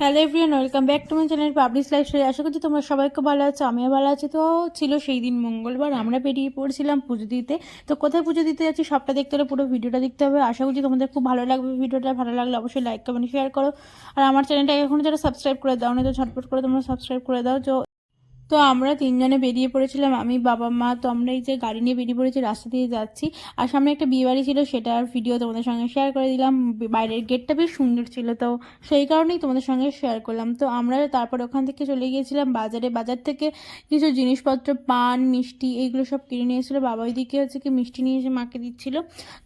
Hello everyone welcome back to my channel publish life story আশা করছি তোমরা সবাইকে ভালো আছো, আমিও ভালো আছি। তো ছিল সেই দিন মঙ্গলবার, আমরা বেরিয়ে পড়ছিলাম পুজো দিতে। তো কোথায় পুজো দিতে যাচ্ছি সবটা দেখতে হলে পুরো ভিডিওটা দেখতে হবে। আশা করছি তোমাদের খুব ভালো লাগবে ভিডিওটা, ভালো লাগলে অবশ্যই লাইক কমেন্ট শেয়ার করো। আর আমার চ্যানেলটা এখনও যারা সাবস্ক্রাইব করে দাও না তো ঝটপট করে তোমরা সাবস্ক্রাইব করে দাও। তো তো আমরা তিনজনে বেরিয়ে পড়েছিলাম, আমি, বাবা, মা, তো আমরা এই যে গাড়ি নিয়ে বেরিয়ে পড়েছি, রাস্তা দিয়ে যাচ্ছি। আর সামনে একটা বিয়ে বাড়ি ছিল সেটার ভিডিও তোমাদের সঙ্গে শেয়ার করে দিলাম। বাইরের গেটটা বেশ সুন্দর ছিল তো, সেই কারণেই তোমাদের সঙ্গে শেয়ার করলাম। তো আমরা তারপর ওখান থেকে চলে গিয়েছিলাম, বাজারে। বাজার থেকে কিছু জিনিসপত্র, পান, মিষ্টি, এইগুলো সব কিনে নিয়ে এসেছিল। বাবা ওইদিকে হচ্ছে কি মিষ্টি নিয়ে এসে মাকে দিচ্ছিল।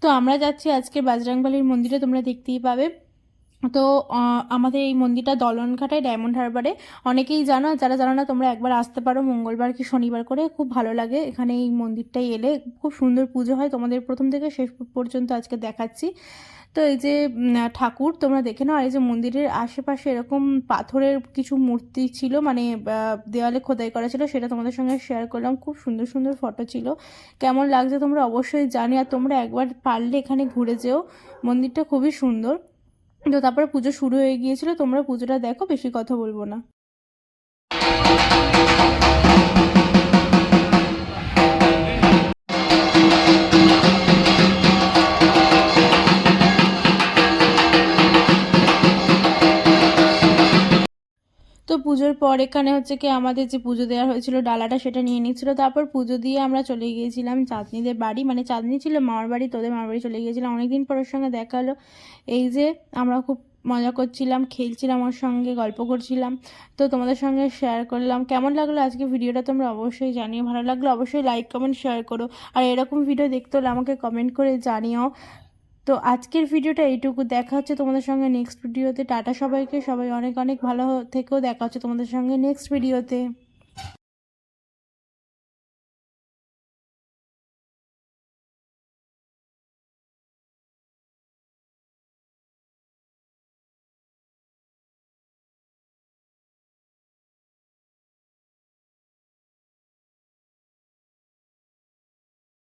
তো আমরা যাচ্ছি আজকে বাজরাংবালির মন্দিরে, তোমরা দেখতেই পাবে। তো আমাদের এই মন্দিরটা দলনঘাটায় ডায়মন্ড হারবারে। অনেকেই জানো, যারা জানো না, তোমরা একবার আসতে পারো মঙ্গলবার কি শনিবার করে। খুব ভালো লাগে এখানে এই মন্দিরটাই এলে। খুব সুন্দর পুজো হয়। তোমাদের প্রথম থেকে শেষ পর্যন্ত আজকে দেখাচ্ছি। তো এই যে ঠাকুর, তোমরা দেখে নাও। আর এই যে মন্দিরের আশেপাশে এরকম পাথরের কিছু মূর্তি ছিল মানে দেওয়ালে খোদাই করা ছিল, সেটা তোমাদের সঙ্গে শেয়ার করলাম। খুব সুন্দর সুন্দর ফটো ছিল। কেমন লাগছে তোমরা অবশ্যই জানি। আর তোমরা একবার পারলে এখানে ঘুরে যেও। মন্দিরটা খুবই সুন্দর। তো তারপরে পুজো শুরু হয়ে গিয়েছিল তোমরা পুজোটা দেখো বেশি কথা বলব না। তো পুজোর পর এখানে হচ্ছে কি আমাদের যে পুজো দেওয়া হয়েছিল, ডালাটা সেটা নিয়ে নিচ্ছিল। তারপর পুজো দিয়ে আমরা চলে গিয়েছিলাম চাঁদনিদের বাড়ি। মানে চাঁদনি ছিল মামার বাড়ি, তোদের মামার বাড়ি চলে গিয়েছিলাম। অনেকদিন পর ওর সঙ্গে দেখা হলো। এই যে আমরা খুব মজা করছিলাম, খেলছিলাম ওর সঙ্গে, গল্প করছিলাম। তো তোমাদের সঙ্গে শেয়ার করলাম। কেমন লাগল আজকে ভিডিওটা তোমরা অবশ্যই জানিও। ভালো লাগল অবশ্যই লাইক কমেন্ট শেয়ার করো। আর এরকম ভিডিও দেখতে হলে আমাকে কমেন্ট করে জানিও। তো আজকের ভিডিওটা এইটুকু। দেখা হচ্ছে তোমাদের সঙ্গে নেক্সট ভিডিওতে টাটা সবাইকে। সবাই অনেক অনেক ভালো থেকেও দেখা হচ্ছে তোমাদের সঙ্গে নেক্সট ভিডিওতে